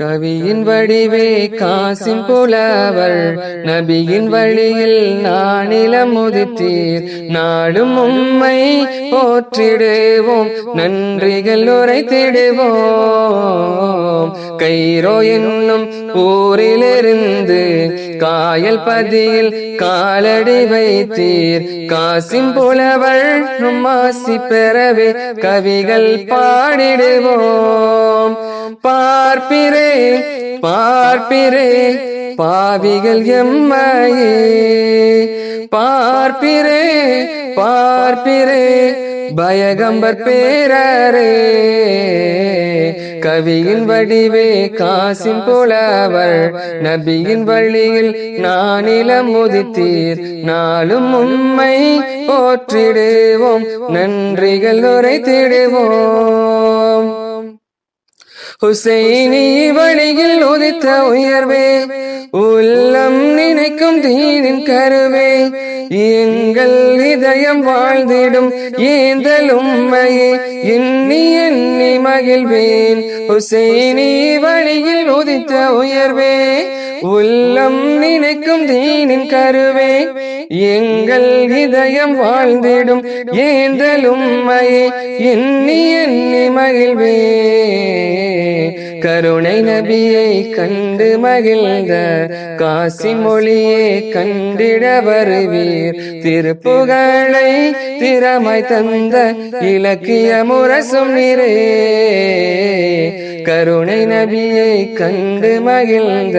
கவியின் வடிவே காசின் புலவர் நபியின் வழியில் நானிலம் உதித்தீர் நாடும் உம்மை போற்றிடுவோம். நன்றிகள் உரைத்திடுவோம். கைரோ என்னும் ஊரிலிருந்து காயல் பதியில் காலடி வைத்தீர். காசின் புலவர் மாசி பெறவே கவிகள் பாடிடுவோம். பார்ப்பிரே பார்ப்பிரே பாவிகள் எம்மையே. பார்ப்பிரே பார்ப்பிரே பயகம்பர் பேரரே. கவியின் வடிவே காசின் புலவர் நபியின் வழியில் நானிலம் உதித்தீர். நாளும் உம்மை போற்றிடுவோம் நன்றிகள் உரைத்திடுவோம். ஹுசைனி வழியில் உதித்த உயர்வே உள்ளம் நினைக்கும் தீனின் கருவே எங்கள் இதயம் வாழ்ந்திடும் ஏந்தல் உம்மையே எண்ணி எண்ணி மகிழ்வேன். ஹுசைனி வழியில் உதித்த உயர்வே உள்ளம் நினைக்கும் தீனின் கருவே எங்கள் இதயம் வாழ்ந்திடும் ஏந்தல் உம்மையே எண்ணி எண்ணி மகிழ்வேன். கருணை நபியை கண்டு மகிழ்ந்த காசி மொழியை கண்டிட வருவீர். திருப்புகழை திறமை தந்த இலக்கிய முரசும் நீரே. கருணை நபியை கண்டு மகிழ்ந்த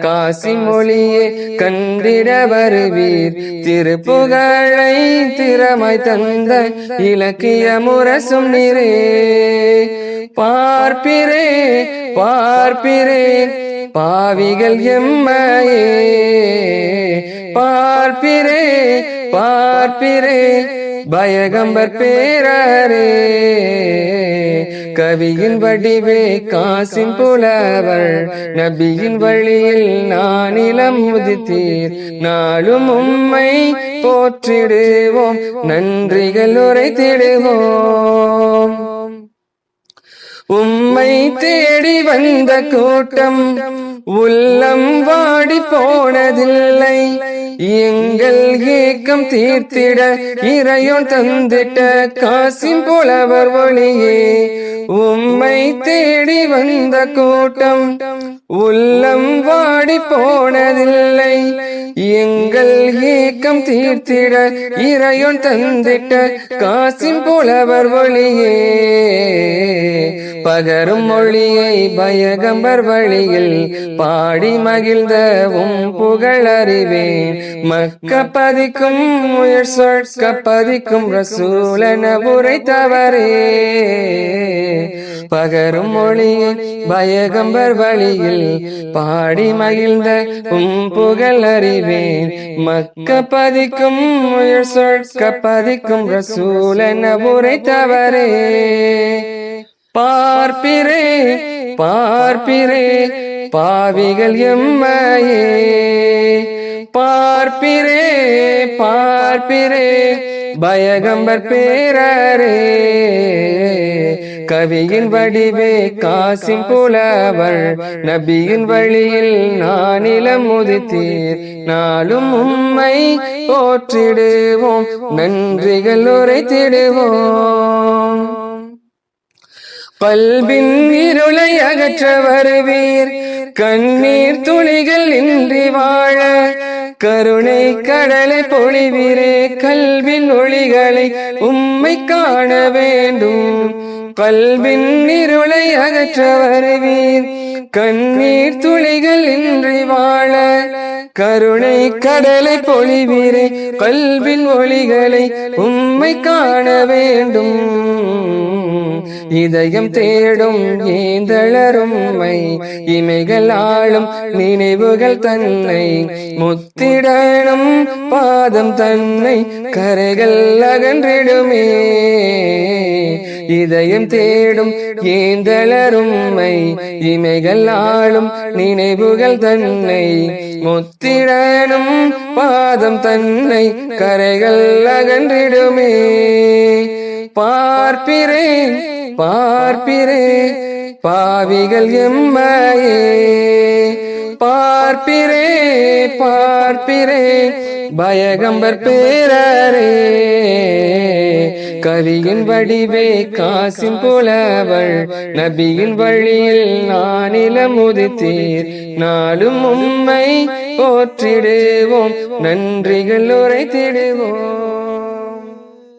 காசி மொழியை கண்டிட வருவீர். திருப்புகழை திறமை தந்த இலக்கிய முரசும் நிறே பார்ப்பிரே பார்ப்பிரே பாவிகள் எம்மையே. பார்ப்பிரே பார்ப்பிரே பயகம்பர் பேரரே. கவியின் வடிவே காசின் புலவர் நபியின் வழியில் நானிலம் உதித்தீர். நாளும் உம்மை போற்றிடுவோம் நன்றிகள் உரைத்திடுவோம். தேடி வந்த கூட்டம் உள்ளம் வாடி போனதில்லை. எங்கள் ஏக்கம் தீர்த்திட இறையும் தந்திட்ட காசின் புலவர் ஒளியே. உம்மை தேடி வந்த கூட்டம் உள்ளம் வாடி போனதில்லை. எங்கள் ஏக்கம் தீர்த்திட இறையொன் தந்திட்ட காசின் போலவர் ஒளியே பகரும் மொழியை பயகம்பர் வழியில் பாடி மகிழ்ந்தவும் புகழ் அறிவேன். மக்க பதிக்கும் உயர் சொற்க பதிக்கும் ரசூலன உரைத்தவரே பகரும் மொழியை பயகம்பர் வழியில் பாடி மகிழ்ந்த உம் புகழ் அறிவேன். மக்க பதிக்கும் சொற்க பதிக்கும் ரசூலன உரைத்தவரே பார்ப்பிரே பார்ப்பிரே பாவிகள் எம்மையே. பார்ப்பிரே பார்ப்பிரே பயகம்பர் பேரரே. கவியின் வடிவே காசிம் புலவர் நபியின் வழியில் நானிலம் உதித்தீர். நாளும் உம்மை போற்றிடுவோம் நன்றிகள் உரைத்திடுவோம். பல்பின் இருளை அகற்ற வருவீர் கண்ணீர் துளிகள் இன்றி வாழ கருணை கடலை பொழிவிரே கல்வின் ஒளிகளை உம்மை காண வேண்டும். கல்வின் இருளை அகற்ற வருவீர். கண்ணீர் துளிகள் இன்றி வாழ. கருணை கடலை பொழிவிரே கல்வின் ஒளிகளை உம்மை காண வேண்டும். இதயம் தேடும் ஏந்தளரும்மை இமைகள் ஆளும் நினைவுகள் தன்னை முத்திடனும் பாதம் தன்னை கரைகள் அகன்றிடுமே. இதயம் தேடும் ஏந்தளரும்மை இமைகள் ஆளும் நினைவுகள் தன்னை முத்திடனும் பாதம் தன்னை கரைகள் அகன்றிடுமே. பார்ப்பிரே பார்ப்பிரே பாவிகள் எம்மையே. பார்ப்பிரே பார்ப்பிரே பயகம்பர் பேரரே. கவியின் வடிவே காசின் புலவள் நபியின் வழியில் நானில முதித்தீர் நாளும் உம்மை போற்றிடுவோம் நன்றிகள் உரைத்திடுவோம்.